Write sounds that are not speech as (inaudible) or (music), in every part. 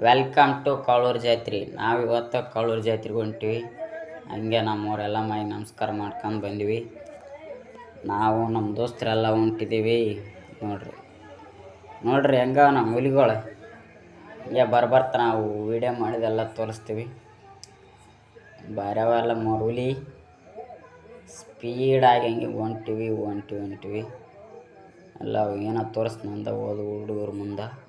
Welcome to Kaluru ಜಾತ್ರೆ ನಾವು ಇವತ್ತು ಕಾಳೂರು ಜಾತ್ರೆಗೆ ಹೊಂಟಿವಿ. ಹಂಗೆ ನಮ್ಮವರೆಲ್ಲ ಮೈ ನಮಸ್ಕಾರ ಮಾಡ್ಕೊಂಡು ಬಂದ್ವಿ. ನಾವು ನಮ್ಮ ದೋಸ್ತರೆಲ್ಲ ಹೊಂಟಿದ್ದೀವಿ ನೋಡ್ರಿ. ನೋಡ್ರಿ ಹೆಂಗ ನಮ್ಮ ಹುಲಿಗಳು. ಹಿಂಗೆ ಬರ್ಬರ್ತ ನಾವು ವೀಡಿಯೋ ಮಾಡಿದೆಲ್ಲ ತೋರಿಸ್ತೀವಿ. ಬರೋವೆಲ್ಲ ಮರುಲಿ ಸ್ಪೀಡಾಗಿ ಹಂಗೆ ಹೊಂಟಿವಿ ಹೊಂಟಿವಿ ಹೊಂಟಿವಿ. ಎಲ್ಲ ಏನೋ ತೋರಿಸ್ನಂದ ಹೋದ ಹುಡುಗರು ಮುಂದೆ.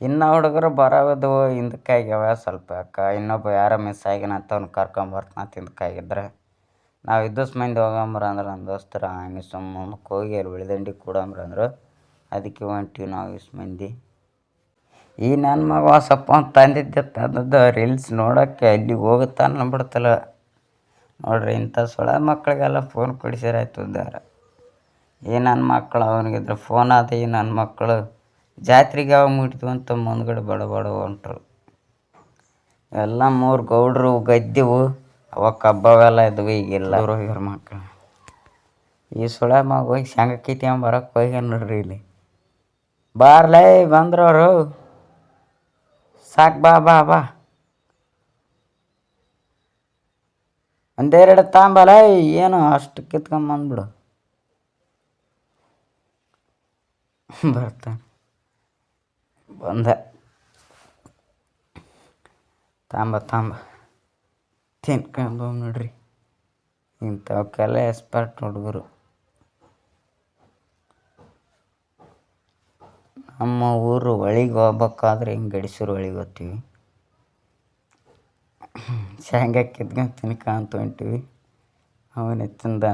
ಇನ್ನು ಹುಡುಗರು ಬರೋದು ಹಿಂದಕ್ಕಾಗ್ಯಾವ ಸ್ವಲ್ಪ. ಅಕ್ಕ, ಇನ್ನೊಬ್ಬ ಯಾರೋ ಮಿಸ್ ಆಗ್ಯಾನಂತ ಅವ್ನು ಕರ್ಕೊಂಬರ್ತಾನ ಹಿಂದಕ್ಕಾಗಿದ್ರೆ ನಾವು ಇದ್ದಷ್ಟು ಮಂದಿ ಹೋಗಂಬ್ರ ಅಂದ್ರೆ ನನ್ನ ದೋಸ್ತರ ಹಂಗೆ ಸುಮ್ಮನೆ ಹೋಗಿ ಅಲ್ಲಿ ಉಳಿದಂಡಿ ಕೂಡಂಬ್ರ ಅಂದರು. ಅದಕ್ಕೆ ಹೊಂಟೀವಿ ನಾವು ಇಷ್ಟು ಮಂದಿ. ಈ ನನ್ನ ಮಗ ಸಪ್ಪ ತಂದಿದ್ದೆ ತಂದದ್ದು ರೀಲ್ಸ್ ನೋಡೋಕ್ಕೆ ಅಲ್ಲಿ ಹೋಗುತ್ತಾನೆ ಬಿಡ್ತಲ್ಲ ನೋಡ್ರಿ ಇಂಥ ಸೊಳ ಮಕ್ಕಳಿಗೆಲ್ಲ ಫೋನ್ ಕೊಡಿಸಿರಾಯ್ತು ದಾರ ಈ ನನ್ನ ಮಕ್ಕಳು ಅವನಿಗಿದ್ರೆ ಫೋನ್ ಆದ ಈ ನನ್ನ ಮಕ್ಕಳು ಜಾತ್ರೆಗೆ ಯಾವಾಗ ಮುಟ್ತು ಅಂತ ಮುಂದ್ಗಡೆ ಬಡ ಬಡ ಹೊಂಟ್ರು. ಎಲ್ಲ ಮೂರು ಗೌಡ್ರು ಗದ್ದೆವು ಅವಾಗ ಕಬ್ಬವೆಲ್ಲ ಇದ್ವು ಈಗೆಲ್ಲ. ಹೋಗ್ಯಾರ ಮಕ್ಕಳು. ಈ ಸುಳ ಮಗ ಹೋಗಿ ಶಂಗ ಕಿತ್ಕೊಂಡ್ ಬರೋಕೆ ಹೋಗ್ಯಾನ ನೋಡ್ರಿ ಇಲ್ಲಿ. ಬಾರ್ಲೇ ಬಂದ್ರವರು. ಸಾಕು ಬಾ ಬಾ ಬಾ. ಒಂದೆರಡು ತಾಂಬಲ ಏನು ಅಷ್ಟು ಕಿತ್ಕೊಂಬಂದ್ಬಿಡು ಬರ್ತಾನೆ. ಬಂದ. ತಾಂಬ ತಾಂಬ. ತಿನ್ಕೊಂಬ ನೋಡ್ರಿ. ಇಂಥವಕ್ಕೆಲ್ಲ ಎಕ್ಸ್ಪರ್ಟ್ ಹುಡುಗರು. ನಮ್ಮ ಊರು ಒಳಿಗೆ ಹೋಗ್ಬೇಕಾದ್ರೆ ಹಿಂಗೆ ಗಡಿಸೂರು ಒಳಿಗೆ ಹೋಗ್ತೀವಿ? ಶೇಂಗಾ ಕಿತ್ಕೊಂಡು ತಿನ್ಕೊಂತ ಹೊಂಟೀವಿ. ಅವನೇ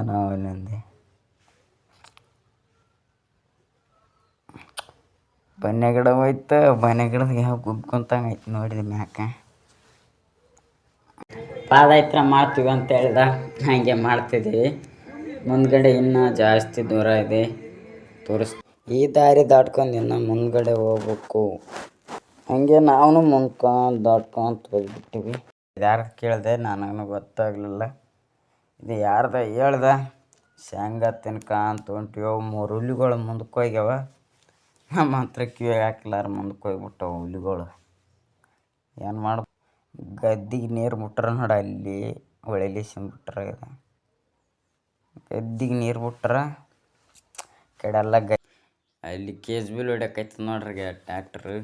ನಾವು ಅವನಂದೆ. ಬನ್ನಿ ಗಿಡ ಹೋಯ್ತು ಬನ್ನಿ ಗಿಡದ ಯಾವ ಐತೆ ನೋಡಿದ ಮ್ಯಾಕ. ಪಾದಯಾತ್ರ ಮಾಡ್ತೀವಿ ಅಂತ ಹೇಳ್ದ, ಹಾಗೆ ಮಾಡ್ತಿದ್ದೀವಿ. ಮುಂದ್ಗಡೆ ಇನ್ನೂ ಜಾಸ್ತಿ ದೂರ ಇದೆ, ತೋರಿಸ್. ಈ ದಾರಿ ದಾಟ್ಕೊಂಡು ಇನ್ನು ಮುಂದ್ಗಡೆ ಹೋಗ್ಬೇಕು. ಹಂಗೆ ನಾವು ಮುಂದ್ಕೊಂಡು ದಾಟ್ಕೊಂತ ಹೋಗ್ಬಿಟ್ಟಿವಿ. ಯಾರ್ದು ಕೇಳಿದೆ ನನಗೂ ಗೊತ್ತಾಗಲಿಲ್ಲ. ಇದು ಯಾರ್ದ ಹೇಳ್ದೆ? ಶೇಂಗಾ ತಿನ್ಕಾಂತ ಹೊಂಟಿವ್ ಅವು ಮೂರು ಹುಲಿಗಳು ಮುಂದಕ್ಕೆ ಹೋಗ್ಯಾವ. ನಮ್ಮ ಹತ್ರ ಕಿವಿಯಾಗ ಹಾಕಿಲ್ಲಾರ ಮುಂದಕ್ಕೆ ಹೋಗ್ಬಿಟ್ಟವು ಹುಲಿಗಳು. ಏನು ಮಾಡ, ಗದ್ದಿಗೆ ನೀರು ಬಿಟ್ರೆ ನೋಡ ಅಲ್ಲಿ ಹೊಳಿಲಿ ಸಿಂಬಿಟ್ರೆ ಗದ್ದಿಗೆ ನೀರು ಬಿಟ್ರೆ ಕಡೆಲ್ಲ ಗ ಅಲ್ಲಿ ಕೇಸ್ ಬಿಲ್ ಹೊಡ್ಯಾಕೈತೆ ನೋಡ್ರಿ ಟ್ಯಾಕ್ಟ್ರು.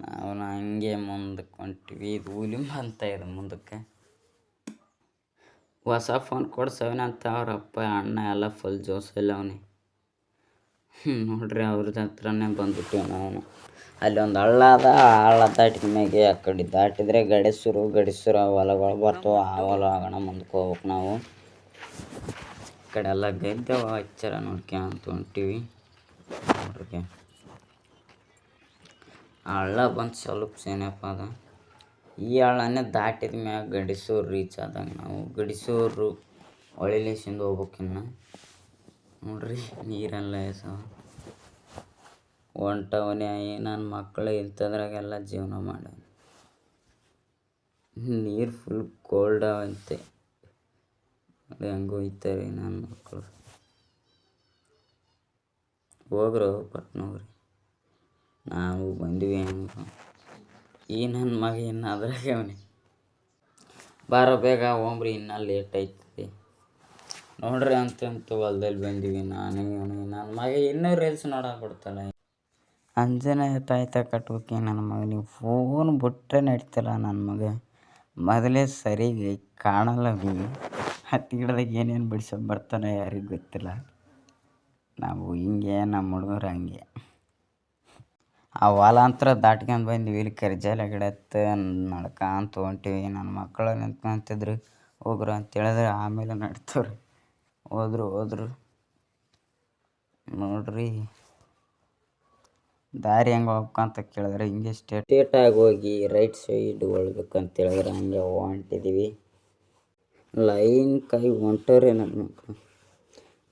ನಾವು ಹಂಗೆ ಮುಂದಕ್ಕೆ ಹೊಂಟಿವಿ. ಇದು ಹುಲಿ ಅಂತ ಇದು ಮುಂದಕ್ಕೆ. ಹೊಸ ಫೋನ್ ಕೊಡ್ಸವನ ಅಂತ ಅವ್ರ ಅಪ್ಪ ಅಣ್ಣ ಎಲ್ಲ ಫುಲ್ ಜೋಸಲ್ಲ ಅವನೇ ನೋಡ್ರಿ ಅವ್ರದ್ದು ಹತ್ರನೇ ಬಂದ್ಬಿಟ್ಟಿವಿ ನಾವು. ಅಲ್ಲಿ ಒಂದು ಹಳ್ಳ ಅದ ಹಳ್ಳ ದಾಟಿದ ಮ್ಯಾಗೆ ಆ ಕಡೆ ದಾಟಿದ್ರೆ ಗಡಿಸೂರು ಗಡಿಸೂರು ಹೊಲಗಳು ಬರ್ತವೆ, ಆ ಹೊಲ ಆಗೋಣ ಮುಂದಕ್ಕೆ ಹೋಗ್ಬೇಕು ನಾವು. ಈ ಕಡೆ ಎಲ್ಲ ಗದ್ದೆವ ಹಚ್ಚರ ನೋಡ್ಕೊಂತ ಹೊಂಟಿವಿ. ನೋಡ್ರಿ. ಆ ಹಳ್ಳ ಬಂದು ಸ್ವಲ್ಪ ಸೇನಪ್ಪ ಅದ. ಈ ಹಳ್ಳನೇ ದಾಟಿದ ಮ್ಯಾಗ ಗಡಿಸೂರು ರೀಚ್ ಆದಂಗೆ ನಾವು. ಗಡಿಸೂರು ಹೊಳಿಲೇಸಿಂದ ಹೋಗ್ಬೇಕಿನ್ನು. ನೋಡ್ರಿ, ನೀರೆಲ್ಲ ಎಸವ ಹೊಂಟವನೇ ನನ್ನ ಮಕ್ಕಳು ಇಂಥದ್ರಾಗೆಲ್ಲ ಜೀವನ ಮಾಡ. ನೀರು ಫುಲ್ ಕೋಲ್ಡ್ ಅವಂತೆ ನೋಡಿ ಹಂಗೆ ಹೋಯ್ತಾರೆ ನನ್ನ ಮಕ್ಕಳು ಹೋಗ್ರು ಪಟ್ನ ಹೋಗ್ರಿ. ನಾವು ಬಂದ್ವಿ ಹೆಂಗೆ. ಈ ನನ್ನ ಮಗ ಇನ್ನು ಅದ್ರಾಗೆ ಅವನೇ. ಬಾರೋ ಬೇಗ ಹೋಗ್ರಿ, ಇನ್ನೂ ಲೇಟ್ ಐತದೆ ನೋಡ್ರಿ ಅಂತಂತೂ ಹೊಲ್ದಲ್ಲಿ ಬಂದೀವಿ ನಾನು ನನ್ನ ಮಗ ಇನ್ನೂ ರೀಲ್ಸ್ ನೋಡಕ್ಕೆ ಬಿಡ್ತಾಳೆ ಅಂಜನ ತಾಯ್ತ ಕಟ್ಬೇಕು ನನ್ನ ಮಗನಿಗೆ ಫೋನ್ ಬಿಟ್ಟರೆ ನಡೀತಲ್ಲ ನನ್ನ ಮಗ. ಮೊದಲೇ ಸರಿಗೆ ಕಾಣಲ್ಲ ಹತ್ತಿ ಗಿಡದಾಗ ಏನೇನು ಬಿಡ್ಸೋಕೆ ಬರ್ತಾನೆ ಯಾರಿಗೂ ಗೊತ್ತಿಲ್ಲ. ನಾವು ಹಿಂಗೆ, ನಮ್ಮ ಹುಡುಗರು ಹಂಗೆ. ಆ ಹೊಲ ದಾಟ್ಕೊಂಡು ಬಂದ್ವಿ, ಇಲ್ಲಿ ಕರ್ಜಾಲ ಗಿಡತ್ತ ನಡ್ಕಂತ ಹೊಂಟಿವಿ ನನ್ನ ಮಕ್ಕಳು ನಿಂತ್ಕೊಂತಿದ್ರು, ಹೋಗ್ರು ಅಂತೇಳಿದ್ರೆ ಆಮೇಲೆ ನಡ್ತವ್ರಿ. ಹೋದ್ರು ಹೋದ್ರು. ನೋಡ್ರಿ. ದಾರಿ ಹೆಂಗೆ ಹೋಗ್ಬೇಕಂತ ಕೇಳಿದ್ರೆ ಹಿಂಗೆ ಸ್ಟೇಟಾಗಿ ಹೋಗಿ ರೈಟ್ ಸೈಡ್ ಹೊಳ್ಬೇಕಂತ ಹೇಳಿದ್ರೆ ಹಂಗೆ ಹೊಂಟಿದ್ದೀವಿ ಲೈನ್ ಕೈ ಹೊಂಟವ್ರೆ ನನ್ನ ಮಕ್ಕಳು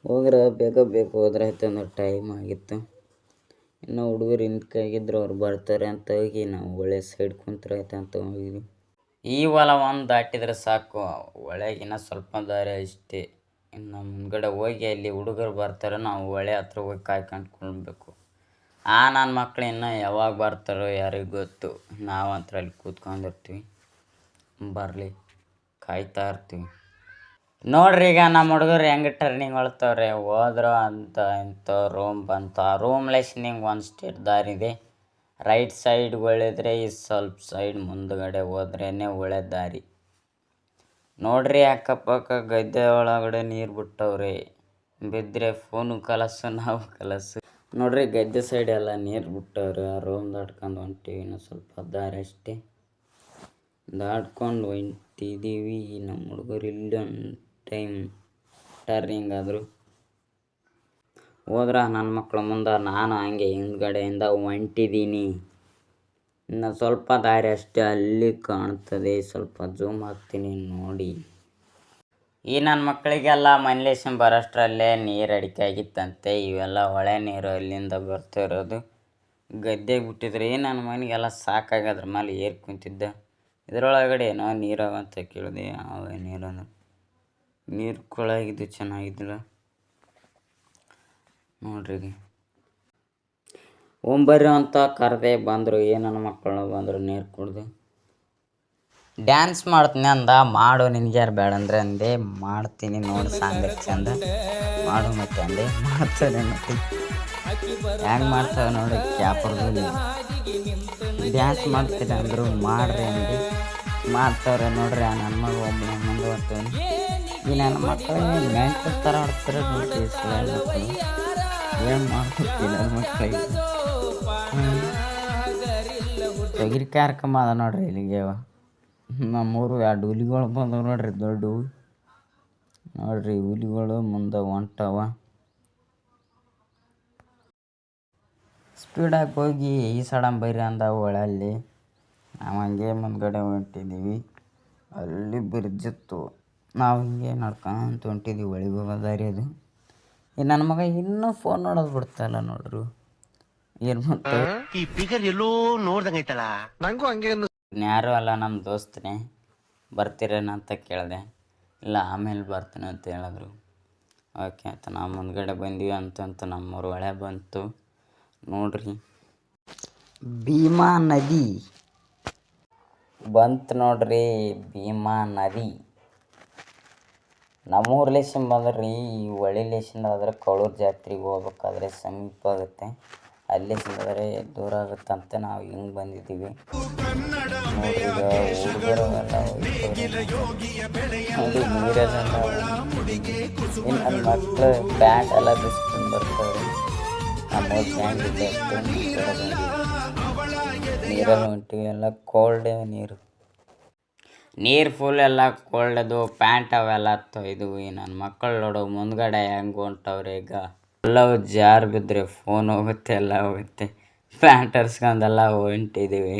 ಹೋದ್ರೆ ಬೇಗ ಬೇಗ ಹೋದ್ರೆ ಆಯ್ತು ಅಂದ್ರೆ ಟೈಮ್ ಆಗಿತ್ತು. ಇನ್ನು ಹುಡುಗರು ಹಿಂದ್ಕಾಗಿದ್ರು ಅವ್ರು ಬರ್ತಾರೆ ಅಂತ ಹೋಗಿ ನಾವು ಒಳ್ಳೆ ಸೈಡ್ ಕುಂತ್ರ ಆಯ್ತು ಅಂತ ಹೋಗಿದ್ವಿ. ಈ ಹೊಲ ಒಂದು ದಾಟಿದ್ರೆ ಸಾಕು. ಒಳಗಿನ ಸ್ವಲ್ಪ ದಾರಿ ಅಷ್ಟೇ. ಇನ್ನು ಮುಂದ್ಗಡೆ ಹೋಗಿ ಅಲ್ಲಿ ಹುಡುಗರು ಬರ್ತಾರೆ, ನಾವು ಹೊಳೆ ಹತ್ರ ಹೋಗಿ ಕಾಯ್ಕೊಂಡ್ಕೊಳ್ಬೇಕು ಆ ನನ್ನ ಮಕ್ಳು ಇನ್ನೂ ಯಾವಾಗ ಬರ್ತಾರೋ ಯಾರಿಗೆ ಗೊತ್ತು. ನಾವು ಅಲ್ಲಿ ಕೂತ್ಕೊಂಡಿರ್ತೀವಿ. ಬರಲಿ, ಕಾಯ್ತಾ ಇರ್ತೀವಿ. ನೋಡ್ರಿ ಈಗ ನಮ್ಮ ಹುಡುಗರು ಹೆಂಗೆ ಟರ್ನಿಂಗ್ ಹೊಳ್ತವ್ರೆ ಹೋದ್ರು ಅಂತ ಇಂಥ ರೂಮ್ ಬಂತು. ಆ ರೂಮ್ ಲೆಸ್ನಿಂಗ್ ಒಂದು ಸ್ಟೇಟ್ ದಾರಿ ಇದೆ. ರೈಟ್ ಸೈಡ್ ಒಳ್ಳೆದ್ರೆ ಈ ಸ್ವಲ್ಪ ಸೈಡ್ ಮುಂದ್ಗಡೆ ಹೋದ್ರೇ ಒಳ್ಳೆ ದಾರಿ. ನೋಡ್ರಿ ಅಕ್ಕಪಕ್ಕ ಗದ್ದೆ ಒಳಗಡೆ ನೀರು ಬಿಟ್ಟವ್ರೆ. ಬಿದ್ದರೆ ಫೋನು ಕಲಸು, ನಾವು ಕಲಸು. ನೋಡ್ರಿ ಗದ್ದೆ ಸೈಡ್ ಎಲ್ಲ ನೀರು ಬಿಟ್ಟವ್ರೆ. ಆ ರೂಮ್ ದಾಟ್ಕೊಂಡು ಹೊಂಟಿವಿ ಇನ್ನೂ ಸ್ವಲ್ಪ ದಾರಿ ಅಷ್ಟೇ. ದಾಟ್ಕೊಂಡು ಹೊಂಟಿದ್ದೀವಿ ನಮ್ಮ ಹುಡುಗರು ಇಲ್ಲಿ ಒಂದು ಟೈಮ್ ಟರ್ನಿಂಗ್ ಆದರು. ಹೋದ್ರ ನನ್ನ ಮಕ್ಕಳು ಮುಂದೆ ನಾನು ಹಂಗೆ ಹಿಂದ್ಗಡೆಯಿಂದ ಹೊಂಟಿದ್ದೀನಿ ಇನ್ನು ಸ್ವಲ್ಪ ದಾರಿ ಅಷ್ಟೇ ಅಲ್ಲಿ ಕಾಣ್ತದೆ. ಸ್ವಲ್ಪ ಜೂಮ್ ಹಾಕ್ತೀನಿ ನೋಡಿ. ಈ ನನ್ನ ಮಕ್ಕಳಿಗೆಲ್ಲ ಮನೇಲೇಶನ್ ಬರೋಷ್ಟರಲ್ಲೇ ನೀರು ಅಡಿಕೆ ಆಗಿತ್ತಂತೆ. ಇವೆಲ್ಲ ಹೊಳೆ ನೀರು ಅಲ್ಲಿಂದ ಬರ್ತಿರೋದು ಗದ್ದೆಗೆ ಬಿಟ್ಟಿದ್ರೆ ನನ್ನ ಮನೆಗೆಲ್ಲ ಸಾಕಾಗದ್ರ ಮೇಲೆ ಏರ್ ಕುಂತಿದ್ದ. ಇದರೊಳಗಡೆ ಏನೋ ನೀರು ಅಂತ ಕೇಳಿದೆ. ಯಾವ ನೀರು ನೀರು ಕೊಳಾಗಿದ್ದು ಚೆನ್ನಾಗಿದ್ದಿಲ್ಲ. ನೋಡ್ರಿ ಒಂಬರ್ರಿ ಅಂತ ಕರೆದೆ ಬಂದರು ಏ ನನ್ನ ಮಕ್ಕಳು ಬಂದರು ನೀರು ಕುಡ್ದು. ಡ್ಯಾನ್ಸ್ ಮಾಡ್ತೀನಿ ಅಂದ, ಮಾಡು ನಿನಗ್ಯಾರು ಬೇಡ ಅಂದ್ರೆ ಅಂದೆ, ಮಾಡ್ತೀನಿ ನೋಡಿ ಸಾಂಗ್ ಚಂದ. ಮಾಡು ಮತ್ತೆ ಅಂದೆ ಮಾಡ್ತಾರೆ ಮತ್ತೆ. ಹೆಂಗೆ ಮಾಡ್ತಾವೆ ನೋಡಿ ಕ್ಯಾಪರ್ದು ಡ್ಯಾನ್ಸ್ ಮಾಡ್ತೀನಿ ಅಂದರು, ಮಾಡ್ರಿ ಅಂದೆ. ಮಾಡ್ತಾವ್ರೆ ನೋಡ್ರಿ, ಆ ನನ್ನ ಮಗ ಒಬ್ಬನ ಮುಂದೆ ಬರ್ತೀನಿ ಈ ನನ್ನ ಮಕ್ಕಳು ಮೆಂಟ್ ಥರ ಆಡ್ತಾರೆ ನೋಡಿ ಏನು ಏನು ನನ್ನ ಮಕ್ಕಳಿಗೆ? ತೆಗಿರಿ ಕಾರ್ಯಕ್ರಮ ಅದ ನೋಡ್ರಿ ಇಲ್ಲಿಗೆ ನಮ್ಮೂರು ಎರಡು ಹುಲಿಗಳು ಬಂದವು ನೋಡ್ರಿ, ದೊಡ್ಡ ನೋಡ್ರಿ ಹುಲಿಗಳು ಮುಂದೆ ಹೊಂಟವ. ಸ್ಪೀಡಾಗಿ ಹೋಗಿ ಈ ಸಡನ್ ಬೈರಿ ಅಂದವು ಒಳಲ್ಲಿ. ನಾವು ಹಂಗೆ ಮುಂದ್ಗಡೆ ಹೊಂಟಿದ್ದೀವಿ ಅಲ್ಲಿ ಬ್ರಿಡ್ಜ್ ನಾವು ಹಿಂಗೆ ನಡ್ಕೊಂತ ಹೊಂಟಿದ್ದೀವಿ ಒಳಗೆ ಹೋಗೋ ದಾರಿ ಅದು. ಈ ನನ್ನ ಮಗ ಇನ್ನೂ ಫೋನ್ ನೋಡೋದು ಬಿಡ್ತಾಯಿಲ್ಲ ನೋಡ್ರು. ಏನು ಮತ್ತೆ ಈ ಫಿಗರ್ ಎಲ್ಲೋ ನೋಡ್ದಂಗೈತಲ್ಲ ನಂಗೂ ಹಂಗೆ ಯಾರೂ ಅಲ್ಲ ನಮ್ಮ ದೋಸ್ತನೇ. ಬರ್ತಿರೇನ ಅಂತ ಕೇಳಿದೆ. ಇಲ್ಲ ಆಮೇಲೆ ಬರ್ತೀನಿ ಅಂತ ಹೇಳಿದ್ರು. ಓಕೆ ಅಂತ ನಾವು ಮುಂದ್ಗಡೆ ಬಂದ್ವಿ ಅಂತಂತ ನಮ್ಮೂರು ಹೊಳೆ ಬಂತು. ನೋಡ್ರಿ. ಭೀಮಾ ನದಿ. ಬಂತು ನೋಡ್ರಿ ಭೀಮಾ ನದಿ. ನಮ್ಮೂರು ಲೇಷನ್ ಬಂದ್ರಿ ಈ ಹೊಳೆ ಲೇಷನ್ ಆದ್ರೆ ಕಳೂರು ಜಾತ್ರೆಗೆ ಹೋಗ್ಬೇಕಾದ್ರೆ ಸಮೀಪ ಆಗುತ್ತೆ. ಅಲ್ಲಿ ದೂರ ಆಗುತ್ತಂತ ನಾವು ಹಿಂಗೆ ಬಂದಿದ್ದೀವಿ. ನೋಡಿ ನೀರೆಲ್ಲ ನನ್ನ ಮಕ್ಕಳು ಪ್ಯಾಂಟ್ ಎಲ್ಲ ಬಿಸ್ಕೊಂಡು ಬರ್ತಾರೆ ನಮ್ಮ ಪ್ಯಾಂಟ್ ಇದೆ ನೀರಲ್ಲಿ ಹೊಂಟಿವಿ ಎಲ್ಲ ಕೋಲ್ಡ್ ನೀರು ನೀರು ಫುಲ್ ಎಲ್ಲ ಕೋಲ್ಡ್ ಅದು ಪ್ಯಾಂಟ್ ಅವೆಲ್ಲ ತೊಯ್ದು ನನ್ನ ಮಕ್ಕಳು ನೋಡು, ಮುಂದ್ಗಡೆ ಹೆಂಗೆ ಹೊಂಟವ್ರೆ ಈಗ ಎಲ್ಲವೂ ಜಾರ್ ಬಿದ್ದರೆ ಫೋನ್ ಹೋಗುತ್ತೆ, ಎಲ್ಲ ಹೋಗುತ್ತೆ. ಪ್ಯಾಂಟ್ ಹರ್ಸ್ಕೊಂಡೆಲ್ಲ ಹೊಂಟಿದ್ದೀವಿ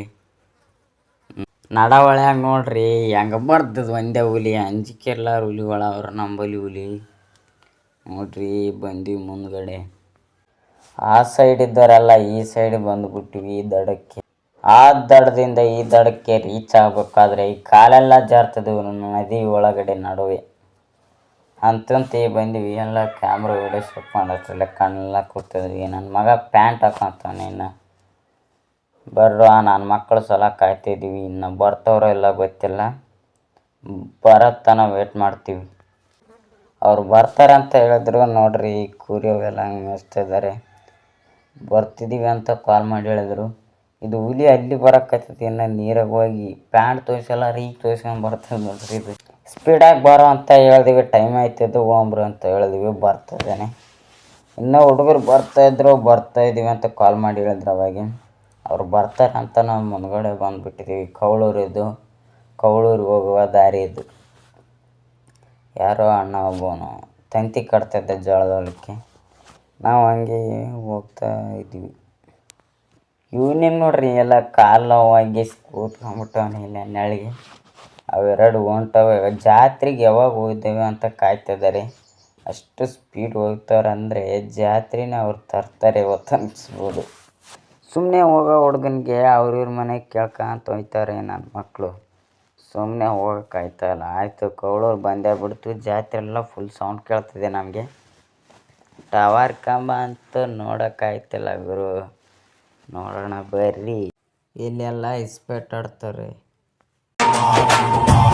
ನಡವಳ್ಯಾಗ ನೋಡ್ರಿ, ಹೆಂಗೆ ಬರ್ತದ ಒಂದೇ ಹುಲಿ ಉಲಿ ಹುಲಿಗಳ ಅವ್ರು ನಂಬಲಿ ಹುಲಿ. ನೋಡ್ರಿ, ಬಂದೀವಿ ಮುಂದ್ಗಡೆ. ಆ ಸೈಡ್ ಇದ್ದವರೆಲ್ಲ ಈ ಸೈಡ್ ಬಂದ್ಬಿಟ್ಟಿವಿ ಈ ದಡಕ್ಕೆ. ಆ ದಡದಿಂದ ಈ ದಡಕ್ಕೆ ರೀಚ್ ಆಗ್ಬೇಕಾದ್ರೆ ಈ ಕಾಲೆಲ್ಲ ಜಾರ್ತದೆ ನದಿ ಒಳಗಡೆ ನಡುವೆ. ಅಂತಂತ ಬಂದ್ವಿ ಎಲ್ಲ ಕ್ಯಾಮ್ರಾ ವೀಡಿಯೋ ಶೂಟ್ ಮಾಡೋದ್ರಲ್ಲ ಕಣ್ಣೆಲ್ಲ ಕೂತಿದ್ವಿ. ನನ್ನ ಮಗ ಪ್ಯಾಂಟ್ ಹಾಕೊಂತಾನೆ ಇನ್ನು. ಬರ್ರ ನನ್ನ ಮಕ್ಕಳು ಸಲ ಕಾಯ್ತಿದ್ದೀವಿ ಇನ್ನು ಬರ್ತಾವ್ರೋ ಇಲ್ಲ ಗೊತ್ತಿಲ್ಲ. ಬರತ್ತನ ವೇಟ್ ಮಾಡ್ತೀವಿ. ಅವ್ರು ಬರ್ತಾರೆ ಅಂತ ಹೇಳಿದ್ರು, ನೋಡ್ರಿ ಕೂರಿ ಅವೆಲ್ಲ ಹಂಗೆ ಮೇಯಿಸ್ತಾ ಬರ್ತಿದ್ದೀವಿ ಅಂತ ಕಾಲ್ ಮಾಡಿ ಹೇಳಿದ್ರು. ಇದು ಹುಲಿ ಅಲ್ಲಿ ಬರಕತ್ತೈತಿ, ಇನ್ನು ನೀರಾಗ ಹೋಗಿ. ಪ್ಯಾಂಟ್ ತೋರಿಸಲ್ಲ ರೀ ತೋರಿಸ್ಕೊಂಡು ಬರ್ತದೆ ನೋಡ್ರಿ ಇದು. ಸ್ಪೀಡಾಗಿ ಬರೋ ಅಂತ ಹೇಳಿದ್ವಿ, ಟೈಮ್ ಆಯ್ತಿದ್ದು ಹೋಗ್ಬ್ರು ಅಂತ ಹೇಳಿದ್ವಿ ಬರ್ತಿದ್ದೇನೆ ಇನ್ನೂ ಹುಡುಗರು ಬರ್ತಾಯಿದ್ರು ಬರ್ತಾ ಇದೀವಿ ಅಂತ ಕಾಲ್ ಮಾಡಿ ಹೇಳಿದ್ರು ಅವಾಗ. ಅವ್ರು ಬರ್ತಾರೆ ಅಂತ ನಾವು ಮುಂದ್ಗಡೆ ಬಂದುಬಿಟ್ಟಿದ್ದೀವಿ ಕವಳೂರಿದ್ದು ಕವಳೂರಿಗೆ ಹೋಗುವ ದಾರಿ ಇದು. ಯಾರೋ ಅಣ್ಣ ಒಬ್ಬನು, ತಂತಿ ಕಟ್ತಾಯಿದ್ದೆ ಜೋಳದ ಹೊಲಕ್ಕೆ ನಾವು ಹಂಗೆ ಹೋಗ್ತಾ ಇದ್ದೀವಿ. ಇವನೇನು ನೋಡ್ರಿ, ಎಲ್ಲ ಕಾಲು ನೋವಾಗಿ ಕೂತ್ಕೊಂಡ್ಬಿಟ್ಟವನೆ ಇಲ್ಲ ನೆಳಗೆ. ಅವೆರಡು ಹೊಂಟವೆ. ಜಾತ್ರೆಗೆ ಯಾವಾಗ ಹೋಗಿದ್ದೇವೆ ಅಂತ ಕಾಯ್ತಿದ್ದಾರೆ. ಅಷ್ಟು ಸ್ಪೀಡ್ ಹೋಗ್ತಾರೆ ಅಂದರೆ ಜಾತ್ರೆನ ಅವ್ರು ತರ್ತಾರೆ ಇವತ್ತು ಅನಿಸ್ಬೋದು. ಸುಮ್ಮನೆ ಹೋಗೋ ಹುಡುಗನಿಗೆ ಅವ್ರ ಇವ್ರ ಮನೆಗೆ ಕೇಳ್ಕೊಂತ ಹೋಯ್ತಾರೆ ನನ್ನ ಮಕ್ಕಳು ಸುಮ್ಮನೆ ಹೋಗೋಕೆ ಆಯ್ತಲ್ಲ ಆಯಿತು, ಕೌಳೂರು ಬಂದೇ ಬಿಡ್ತು. ಜಾತ್ರೆ ಎಲ್ಲ ಫುಲ್ ಸೌಂಡ್ ಕೇಳ್ತಿದೆ ನಮಗೆ. ಟವರ್ ಕಂಬ ಅಂತ ನೋಡೋಕ್ಕಾಯ್ತಿಲ್ಲ ಗುರು. ನೋಡೋಣ ಬರ್ರಿ. ಇಲ್ಲೆಲ್ಲ ಇಸ್ಪೆಟ್ ಆಡ್ತಾರೆ.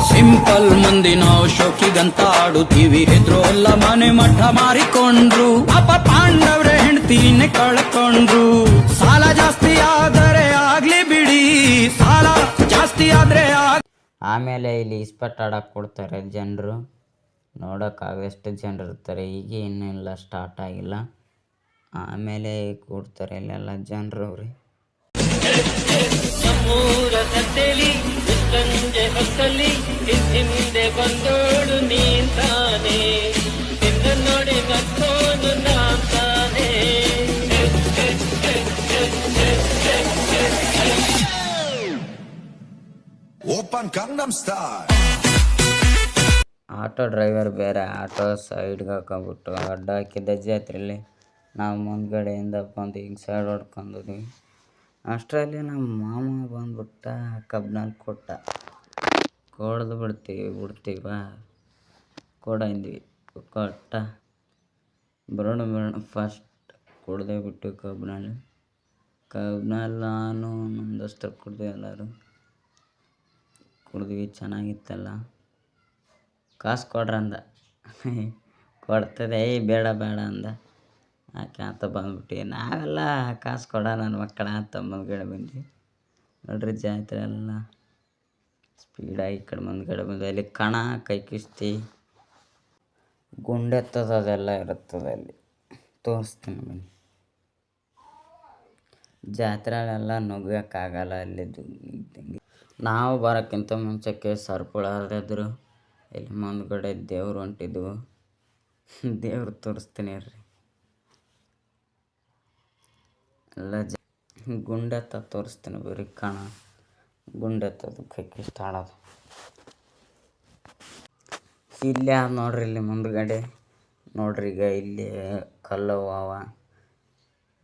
ಸಿಂಪಲ್ ಮಂದಿ ನಾವು ಶೋಕಿಗಂತ ಆಡುತ್ತೀವಿ. ಎದ್ರು ಎಲ್ಲ ಮನೆ ಮಠ ಮಾರಿಕೊಂಡ್ರು. ಅಪ್ಪ ಪಾಂಡವ್ರ ಹೆಂಡತಿನೇ ಕಳ್ಕೊಂಡ್ರು. ಸಾಲ ಜಾಸ್ತಿ ಆದರೆ ಆಗ್ಲಿ ಬಿಡಿ. ಸಾಲ ಜಾಸ್ತಿ ಆದ್ರೆ ಆಮೇಲೆ ಇಲ್ಲಿ ಇಸ್ಪಟ್ ಆಡಕ್ ಕೊಡ್ತಾರೆ ಜನರು. ನೋಡೋಕ್ಕಾಗಷ್ಟು ಜನರು ಇರ್ತಾರೆ. ಈಗ ಇನ್ನೂ ಇಲ್ಲ ಸ್ಟಾರ್ಟ್ ಆಗಿಲ್ಲ. ಆಮೇಲೆ ಕೊಡ್ತಾರೆ ಇಲ್ಲೆಲ್ಲ ಜನರು ಅವ್ರಿ. ಸಂಜೆ ಹೊತ್ತಲ್ಲಿ ಹಿಂದೆ ಬಂದೋಡು ನೀಂತಾನೆ ನಿನ್ನ ನೋಡಿ ನಕ್ಕೋನು ನಾಂತಾನೆ ಓಪನ್ ಕಂಗಮ್ ಸ್ಟಾರ್ ಆಟೋ ಡ್ರೈವರ್ ಬೇರೆ ಆಟೋ ಸೈಡ್ಗೆ ಹಾಕೊಂಬಿಟ್ಟು ಅಡ್ಡ ಹಾಕಿದ್ದ ಜಾತ್ರೆಯಲ್ಲಿ ನಾವು ಮುಂದ್ಗಡೆಯಿಂದ ಬಂದು ಹಿಂಗೆ ಸೈಡ್ ಹೊಡ್ಕೊಂಡ್ವಿ. ಅಷ್ಟರಲ್ಲಿ ನಮ್ಮ ಮಾಮ ಬಂದ್ಬಿಟ್ಟ ಕಬ್ನಲ್ಲಿ ಕೊಟ್ಟ. ಕೊಡ್ದು ಬಿಡ್ತೀವಿ, ಬಿಡ್ತೀವ ಕೊಡಂದ್ವಿ ಕೊಟ್ಟ. ಬರೋಣ ಬರೋಣ. ಫಸ್ಟ್ ಕುಡ್ದೇ ಬಿಟ್ಟು ಕಬ್ನಲ್ಲಿ ಕಬ್ಬಿನಲ್ಲಿ ನಾನು, ನಮ್ಮ ದೋಸ್ತರು ಕುಡ್ದು ಎಲ್ಲರೂ. ಕುಡ್ದ್ವಿ, ಚೆನ್ನಾಗಿತ್ತಲ್ಲ. ಕಾಸು ಕೊಡ್ರಂದ ಕೊಡ್ತದೆ, ಏಯ್ ಬೇಡ ಬೇಡ ಅಂದ. ಯಾಕೆ ಅಂತ ಬಂದ್ಬಿಟ್ಟು, ನಾವೆಲ್ಲ ಕಾಸು ಕೊಡ ನನ್ನ ಮಕ್ಕಳ ಅಂತ ಮುಂದ್ಗಡೆ ಬಂದ್ವಿ. ನೋಡ್ರಿ ಜಾತ್ರೆ ಎಲ್ಲ. ಸ್ಪೀಡಾಗಿ ಈ ಕಡೆ ಮುಂದ್ಗಡೆ ಬಂದ್ವಿ ಅಲ್ಲಿ ಕಣ, ಕೈ ಕಿಸ್ತಿ. ಗುಂಡೆತ್ತದ ಅದೆಲ್ಲ ಇರುತ್ತದೆ ಅಲ್ಲಿ. ತೋರಿಸ್ತೀನಿ ಬನ್ನಿ. ಜಾತ್ರೆಲೆಲ್ಲ ನುಗ್ಗಕ್ಕಾಗಲ್ಲ ಅಲ್ಲಿ ದು- ನಾವು ಬರೋಕ್ಕಿಂತ ಮುಂಚೆಕ್ಕೆ ಸರ್ಪುಳ ಇಲ್ಲಿ ಮುಂದ್ಗಡೆ ದೇವ್ರು ಹೊಂಟಿದ್ವು. (laughs) ದೇವ್ರು ತೋರಿಸ್ತೀನಿ ರೀ ಎಲ್ಲ ಜ, ಗುಂಡೆತ್ತ ತೋರಿಸ್ತೀನಿ ಬರೀ ಕಾಣ. ಗುಂಡೆತ್ತದು ಕೈಕಿಷ್ಟ ಆಡೋದು ಇಲ್ಲೇ ನೋಡ್ರಿ ಇಲ್ಲಿ ಮುಂದ್ಗಡೆ. ನೋಡ್ರಿ ಈಗ ಇಲ್ಲಿ ಕಲ್ಲು ಅವ.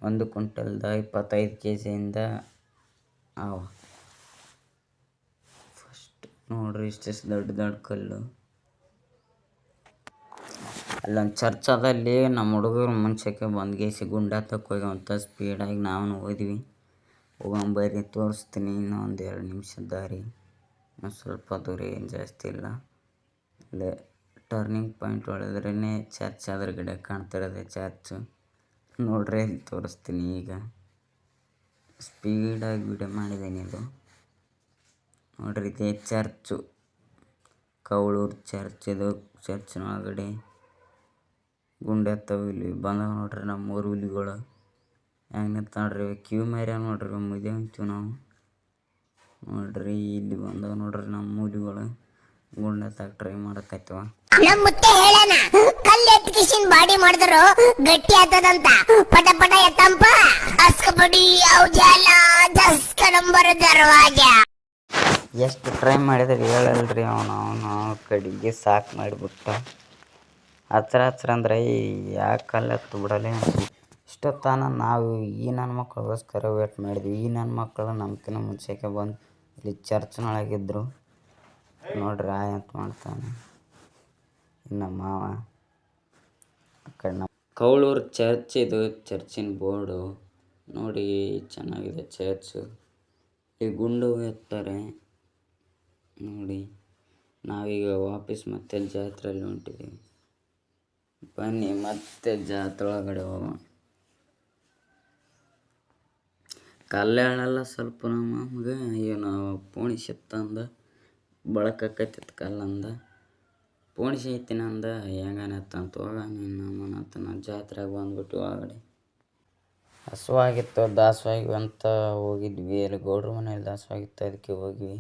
ಒಂದು ಕ್ವಿಂಟಲ್ದ ಇಪ್ಪತ್ತೈದು ಕೆ ಜಿಯಿಂದ ಅವ. ಫಸ್ಟ್ ನೋಡ್ರಿ ಇಷ್ಟೆಷ್ಟು ದೊಡ್ಡ ದೊಡ್ಡ ಕಲ್ಲು. ಅಲ್ಲೊಂದು ಚರ್ಚ್ ಅದಲ್ಲಿ ನಮ್ಮ ಹುಡುಗರು ಮುಂಚೆಗೆ ಬಂದು ಗೇಸಿ ಗುಂಡ ಹೋಗ್ಯಾವಂತ ಸ್ಪೀಡಾಗಿ ನಾವು ಹೋದ್ವಿ. ಹೋಗಂಬರಿ ತೋರಿಸ್ತೀನಿ ಇನ್ನೂ ಒಂದು ಎರಡು ನಿಮಿಷ ದಾರಿ. ಒಂದು ಸ್ವಲ್ಪ ದೂರ ಏನು ಜಾಸ್ತಿ ಇಲ್ಲ. ಅಲ್ಲೇ ಟರ್ನಿಂಗ್ ಪಾಯಿಂಟ್ ಹೊಡೆದ್ರೇ ಚರ್ಚ್ ಅದ್ರಗಡೆ ಕಾಣ್ತಿರೋದೆ ಚರ್ಚ್ ನೋಡ್ರಿ ಇಲ್ಲಿ ತೋರಿಸ್ತೀನಿ ಈಗ. ಸ್ಪೀಡಾಗಿ ವಿಡಿಯೋ ಮಾಡಿದ್ದೀನಿ ಇದು. ನೋಡ್ರಿ ಇದೇ ಚರ್ಚು ಕೌಳೂರು ಚರ್ಚ್ ಇದು. ಚರ್ಚಿನ ಒಳಗಡೆ ಗುಂಡೆತ್ತವು ಇಲ್ಲಿ. ಬಂದವ ನೋಡ್ರಿ ನಮ್ಮ ಮೂರು ಹುಲಿಗಳು. ಹೆಂಗೆ ನಿಂತ ನೋಡ್ರಿ ಕ್ಯೂ ಮೇರೆ ನೋಡ್ರಿ ಮುದ್ದೆ ಅಂತೀವಿ ನಾವು. ನೋಡ್ರಿ ಇಲ್ಲಿ ಬಂದವ ನೋಡ್ರಿ ನಮ್ಮ ಹುಲಿಗಳು. ಗುಂಡೆತ್ತಾಗ ಟ್ರೈ ಮಾಡಕತ್ತವ ನಮ್ಮ ಮುತ್ತೆ ಹೇಳೋಣ ಕಲ್ಲು ಬಾಡಿ ಮಾಡಿದ್ರು ಗಟ್ಟಿ ಆತದಂತ ಪಟ ಪಟ ಎತ್ತಂಪ. ಅಸ್ಕಬಡಿ ಔಜಾಲ ಜಸ್ಕ ನಂಬರ್ ದರ್ವಾಜ. ಎಷ್ಟು ಟ್ರೈ ಮಾಡಿದ್ರೆ ಹೇಳಲ್ರಿ ಅವನು ಅವನು ಕಡಿಗೆ ಸಾಕು ಮಾಡಿಬಿಟ್ಟ. ಹತ್ರ ಹತ್ರ ಅಂದ್ರೆ ಯಾಕೆ ಅಲ್ಲಿ ಹತ್ತು ಬಿಡಲೇ? ಇಷ್ಟೊತ್ತಾನ ನಾವು ಈ ನನ್ನ ಮಕ್ಕಳಿಗೋಸ್ಕರ ವೇಟ್ ಮಾಡಿದ್ವಿ. ಈ ನನ್ನ ಮಕ್ಕಳು ನಮ್ಕಿನ ಮುಂಚೆಗೆ ಬಂದು ಇಲ್ಲಿ ಚರ್ಚ್ನೊಳಗಿದ್ರು. ನೋಡ್ರಿ ಆ ಅಂತ ಮಾಡ್ತಾನೆ. ಇನ್ನು ಮಾವ ಆ ಕಡೆ ನಮ್ಮ ಕೌಳೂರು ಚರ್ಚ್ ಇದು, ಚರ್ಚಿನ ಬೋರ್ಡು. ನೋಡಿ, ಚೆನ್ನಾಗಿದೆ ಚರ್ಚು. ಈ ಗುಂಡು ಎತ್ತಾರೆ. ನೋಡಿ, ನಾವೀಗ ವಾಪಸ್ ಮತ್ತೆ ಜಾತ್ರೆಯಲ್ಲಿ ಹೊಂಟಿದ್ದೀವಿ ಬನ್ನಿ, ಮತ್ತೆ ಜಾತ್ರೆ ಒಳಗಡೆ ಹೋಗೋಣ. ಕಲ್ಯಾಣಲ್ಲ ಸ್ವಲ್ಪ ಏನು ಪೋಣಿಸಿ ಸಿತ್ತಂದ ಬಳಕಕ್ಕೈತಿ ಕಲ್ಲಂದ ಪೋಣಿ ಐತಿನ ಅಂದ. ಹೆಂಗನತ್ತಂತ ಹೋಗ ನಮ್ಮನತ್ತ ನಾವು ಜಾತ್ರೆಗೆ ಬಂದ್ಬಿಟ್ಟು ಒಳಗಡೆ. ಹಸುವಾಗಿತ್ತು ದಾಸವಾಗಿ ಅಂತ ಹೋಗಿದ್ವಿ. ಅಲ್ಲಿ ಗೌಡ್ರ ಮನೇಲಿ ದಾಸವಾಗಿತ್ತು, ಅದಕ್ಕೆ ಹೋಗಿ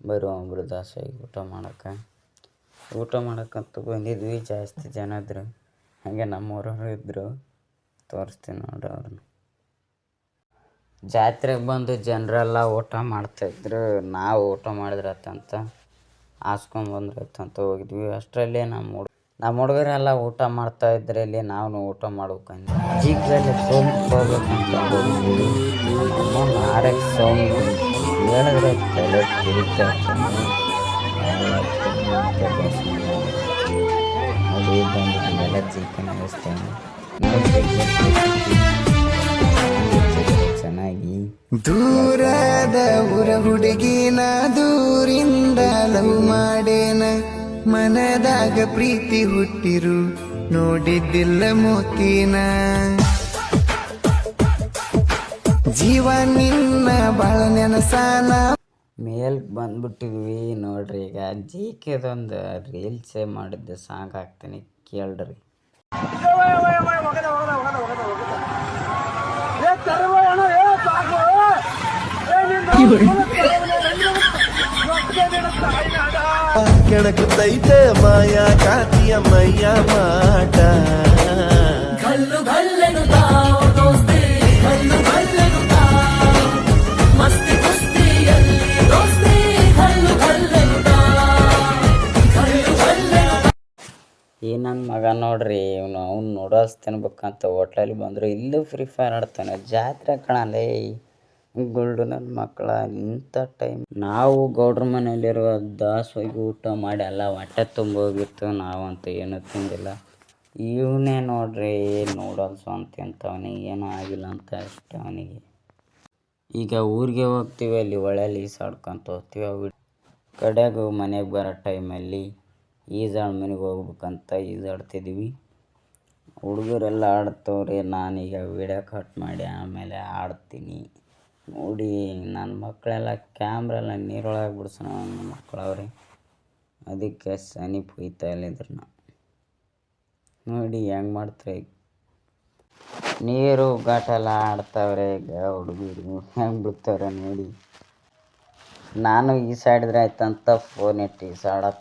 ಬರೋ ಒಬ್ಬರು ದಾಸವಾಗಿ ಊಟ ಮಾಡೋಕೆ ಊಟ ಮಾಡಕ್ಕಂತ ಬಂದಿದ್ವಿ, ಜಾಸ್ತಿ ಜನ ಇದ್ರು. ಹಾಗೆ ನಮ್ಮೂರವರು ಇದ್ದರು ತೋರಿಸ್ತೀನಿ ನೋಡ್ರಿ ಅವ್ರನ್ನ. ಜಾತ್ರೆಗೆ ಬಂದು ಜನರೆಲ್ಲ ಊಟ ಮಾಡ್ತಾಯಿದ್ರು ನಾವು ಊಟ ಮಾಡಿದ್ರತ್ತಂತ, ಹಾಸ್ಕೊಂಡ್ ಬಂದ್ರತ್ತಂತ ಹೋಗಿದ್ವಿ. ಅಷ್ಟರಲ್ಲಿ ನಮ್ಮ ಹುಡುಗ ನಮ್ಮ ಹುಡುಗರೆಲ್ಲ ಊಟ ಮಾಡ್ತಾ ಇದ್ರಲ್ಲಿ ನಾವು ಊಟ ಮಾಡ್ಬೇಕಂತ. ಜೀಗದಲ್ಲಿ ಸೋಮ್ ಹೋಗ್ಬೇಕಂತ ಆರಕ್ಕೆ ಸೋಮ್ ಹೇಳಿದ್ರೆ ಚಿಕನ್ ಚೆನ್ನಾಗಿ ದೂರದ ಊರ ಹುಡುಗಿನ ದೂರಿಂದ ಲವ್ ಮಾಡೇನ. ಮನದಾಗ ಪ್ರೀತಿ ಹುಟ್ಟಿರು, ನೋಡಿದ್ದಿಲ್ಲ ಮೋತಿನ. ಜೀವ ನಿನ್ನ ಬಾಳ ನೆನಸಾನ ಮೇಲ್ಕ್ ಬಂದ್ಬಿಟ್ಟಿದ್ವಿ ನೋಡ್ರಿ ಈಗ ಜಿ ಕೆದೊಂದು ರೀಲ್ಸೇ ಮಾಡಿದ್ದೆ ಸಾಂಗ್ ಹಾಕ್ತೀನಿ ಕೇಳ್ರಿ ಕೆಣಕುತ್ತೈತೆ ಮಾಯಾ ಕಾತಿಯ ಮೈಯ ಮಾಟ ಈ ನನ್ನ ಮಗ ನೋಡ್ರಿ, ಇವನು, ಅವ್ನು ನೂಡಲ್ಸ್ ತಿನ್ಬೇಕಂತ ಹೋಟ್ಲಲ್ಲಿ ಬಂದರು, ಇಲ್ಲೂ ಫ್ರೀ ಫೈರ್ ಆಡ್ತಾನೆ. ಜಾತ್ರೆ ಕಣಲೇ ಗುಲ್ಡು ನನ್ನ ಮಕ್ಕಳ ಇಂಥ ಟೈಮ್ ನಾವು ಗೌಡ್ರ ಮನೆಯಲ್ಲಿರುವ ದಾಸೋಗಿ ಊಟ ಮಾಡಿ ಎಲ್ಲ ಹೊಟ್ಟೆ ತುಂಬೋಗಿತ್ತು, ನಾವಂತ ಏನೂ ತಿಂದಿಲ್ಲ. ಇವನೇ ನೋಡ್ರಿ ನೂಡಲ್ಸ್ ಅಂತ ಅವನಿಗೆ ಏನೂ ಆಗಿಲ್ಲ ಅಂತ ಅಷ್ಟೇ ಅವನಿಗೆ. ಈಗ ಊರಿಗೆ ಹೋಗ್ತೀವಿ, ಅಲ್ಲಿ ಒಳ್ಳೆ ಈಸಾಡ್ಕೊಂತ ಹೋಗ್ತೀವಿ ಕಡೆಗೂ ಮನೆಗೆ ಬರೋ ಟೈಮಲ್ಲಿ ಈಜಾಡ್ ಮನೆಗೆ ಹೋಗ್ಬೇಕಂತ ಈಜಾಡ್ತಿದ್ವಿ. ಹುಡುಗರೆಲ್ಲ ಆಡ್ತವ್ರೆ, ನಾನೀಗ ವೀಡಿಯೋ ಕಟ್ ಮಾಡಿ ಆಮೇಲೆ ಆಡ್ತೀನಿ. ನೋಡಿ ನನ್ನ ಮಕ್ಕಳೆಲ್ಲ ಕ್ಯಾಮ್ರ ಎಲ್ಲ ನೀರೊಳಗೆ ಬಿಡ್ಸೋಣ ನನ್ನ ಮಕ್ಕಳವ್ರಿ ಅದಕ್ಕೆ ಸನಿ ಪುಯ್ತಾ ನಾ. ನೋಡಿ, ಹೆಂಗೆ ಮಾಡ್ತಾರೆ. ನೀರು ಘಾಟೆಲ್ಲ ಆಡ್ತಾವ್ರೆ ಈಗ ಹುಡುಗರು. ಹೆಂಗೆ ಬಿಡ್ತಾವ್ರೆ ನೋಡಿ. ನಾನು ಈ ಈಸಾಡಿದ್ರೆ ಆಯ್ತಂತ ಫೋನ್ ಇಟ್ಟು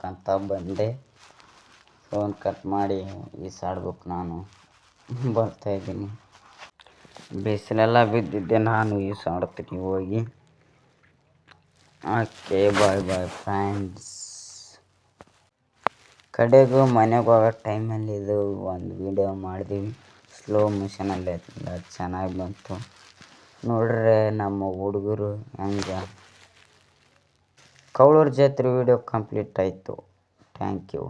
ಅಂತ ಬಂದೆ. ಫೋನ್ ಕಟ್ ಮಾಡಿ ಈಸಾಡ್ಬೇಕು ನಾನು ಬರ್ತಾಯಿದ್ದೀನಿ ಬಿಸಿಲೆಲ್ಲ ಬಿದ್ದಿದ್ದೆ ನಾನು ಈಸಾಡ್ತೀನಿ ಹೋಗಿ. ಓಕೆ ಬಾಯ್ ಬಾಯ್ ಫ್ರೆಂಡ್ಸ್ ಕಡೆಗೂ ಮನೆಗೆ ಹೋಗೋ ಟೈಮಲ್ಲಿ ಇದು ಒಂದು ವಿಡಿಯೋ ಮಾಡಿದ್ವಿ. ಸ್ಲೋ ಮೋಷನಲ್ಲಿ ಚೆನ್ನಾಗಿ ಬಂತು. ನೋಡ್ರೆ ನಮ್ಮ ಹುಡುಗರು ಹೆಂಗೆ ಕೌಳೂರು ಜಾತ್ರೆ ವಿಡಿಯೋ ಕಂಪ್ಲೀಟ್ ಆಯಿತು. Thank you